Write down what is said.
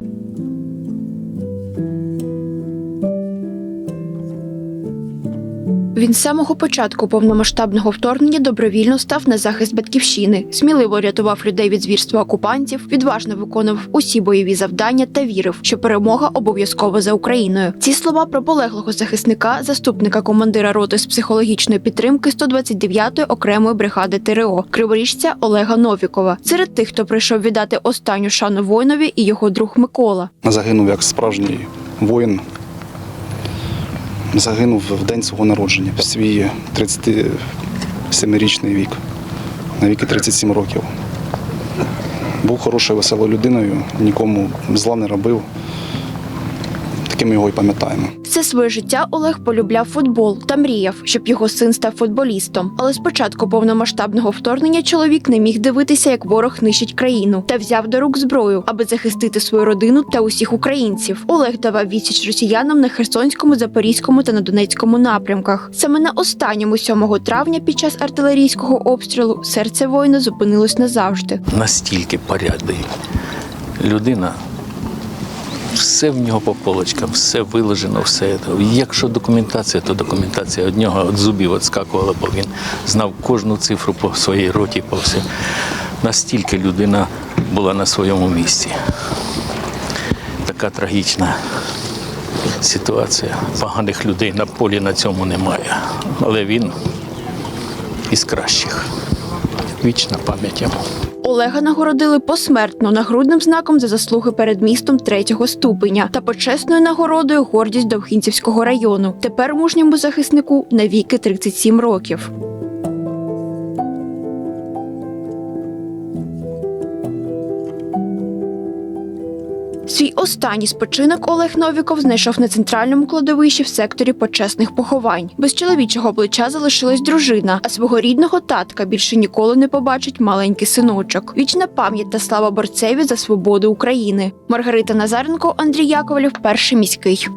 Thank you. Він з самого початку повномасштабного вторгнення добровільно став на захист батьківщини, сміливо рятував людей від звірства окупантів, відважно виконував усі бойові завдання та вірив, що перемога обов'язково за Україною. Ці слова про полеглого захисника, заступника командира роти з психологічної підтримки 129-ї окремої бригади ТРО криворіжця Олега Новікова. Серед тих, хто прийшов віддати останню шану воїнові, і його друг Микола. Загинув як справжній воїн. Загинув в день свого народження, в свій 37-річний вік, на віки 37 років. Був хорошою, веселою людиною, нікому зла не робив. Таким ми його і пам'ятаємо. Все своє життя Олег полюбляв футбол та мріяв, щоб його син став футболістом. Але з початку повномасштабного вторгнення чоловік не міг дивитися, як ворог нищить країну, та взяв до рук зброю, аби захистити свою родину та усіх українців. Олег давав відсіч росіянам на Херсонському, Запорізькому та на Донецькому напрямках. Саме на останньому 7 травня під час артилерійського обстрілу серце воїна зупинилось назавжди. настільки порядний. Людина, все в нього по полочкам, все виложено, все. Якщо документація, то документація від нього від зубів відскакувала, бо він знав кожну цифру по своїй роті, по все. Настільки людина була на своєму місці. Така трагічна ситуація. Поганих людей на полі на цьому немає. Але він із кращих. Вічна пам'ять йому. Олега нагородили посмертно нагрудним знаком за заслуги перед містом третього ступеня та почесною нагородою гордість Довхінцівського району. Тепер мужньому захиснику навіки 37 років. Свій останній спочинок Олег Новіков знайшов на центральному кладовищі в секторі почесних поховань. Без чоловічого обличчя залишилась дружина, а свого рідного татка більше ніколи не побачить маленький синочок. Вічна пам'ять та слава борцеві за свободу України. Маргарита Назаренко, Андрій Яковлів, перший міський.